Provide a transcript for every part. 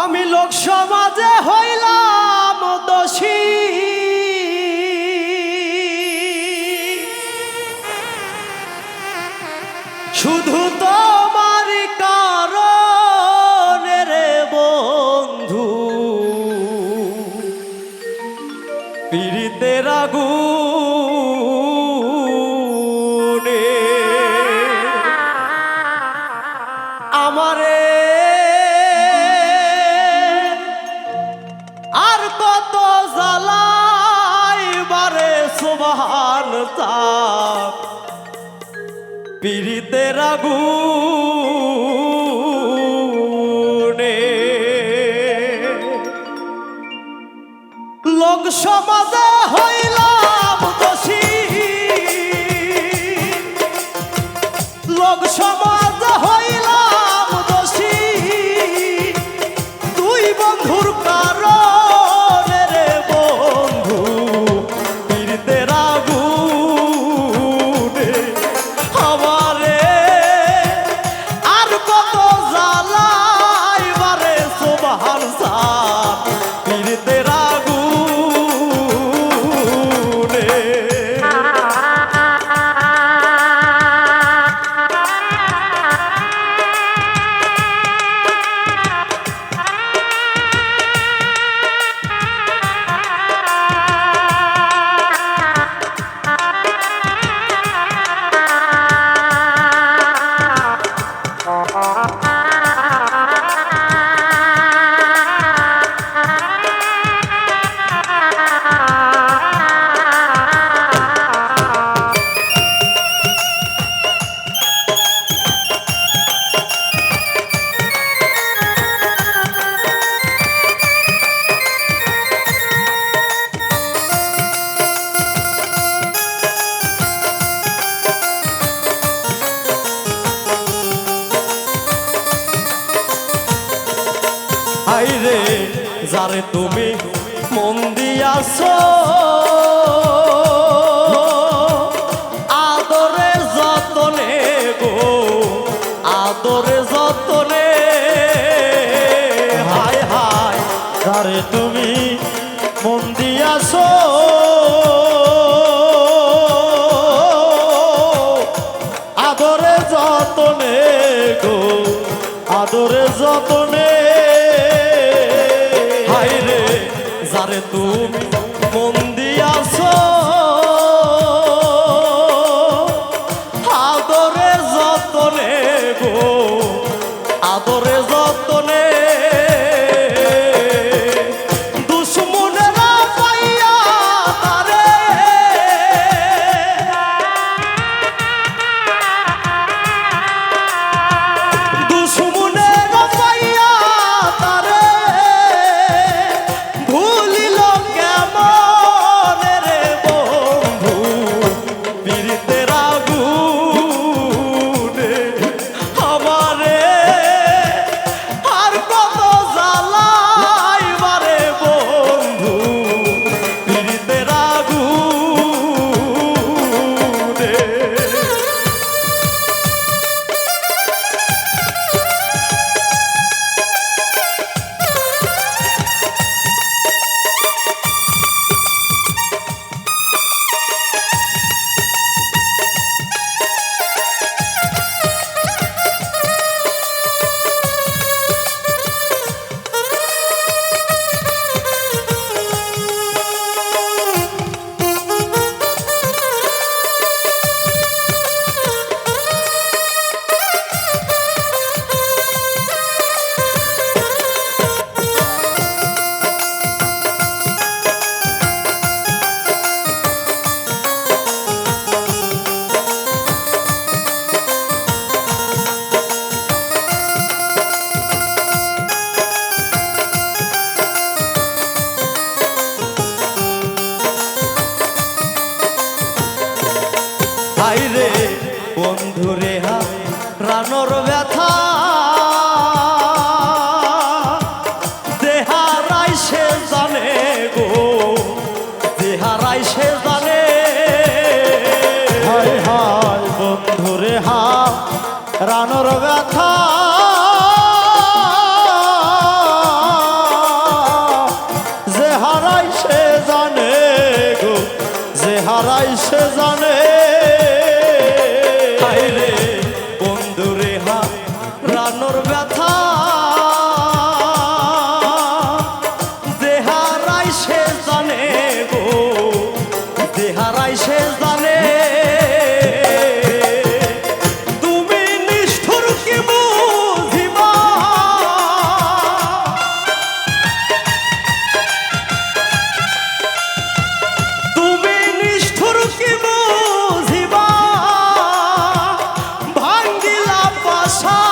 আমি লোক সমাজে হইলাম দোষী। শুধু তো পিড়িতে রাগু লোক সমাজে তুমি মন দিয়াছো। আদরে যতনে গো, আদরে যতনে। হাইরে যারে তুমি মন দিয়াছো। আদরে যতনে গো, আদরে যতনে হারাই সে জানে গো, যে হারাই সে জানে। হায় হায় বন্ধুরে হা রানর ব্যথা যে হারাই সে জানে গো, যে হারাই সে জানে। song.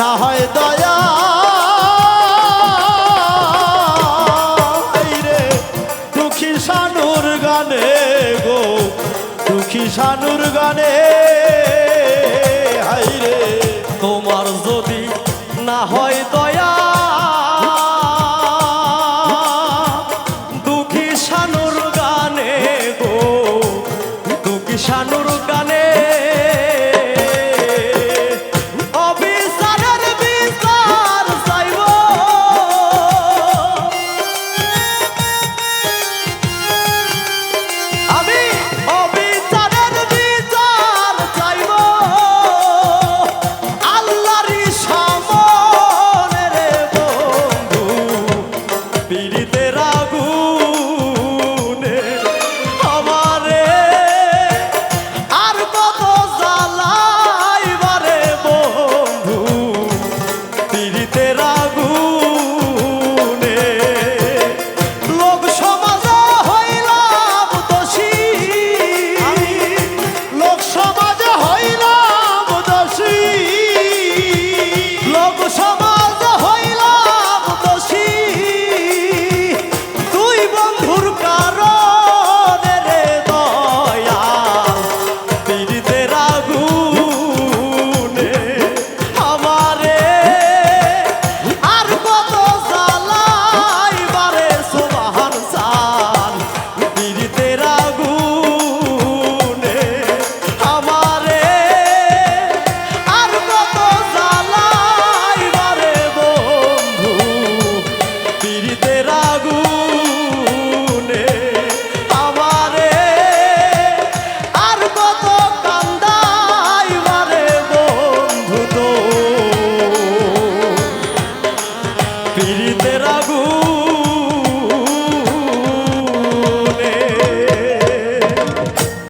না হয় দয়া। রে দুঃখী সানুর গানে গো দুঃখী সানুর গানে।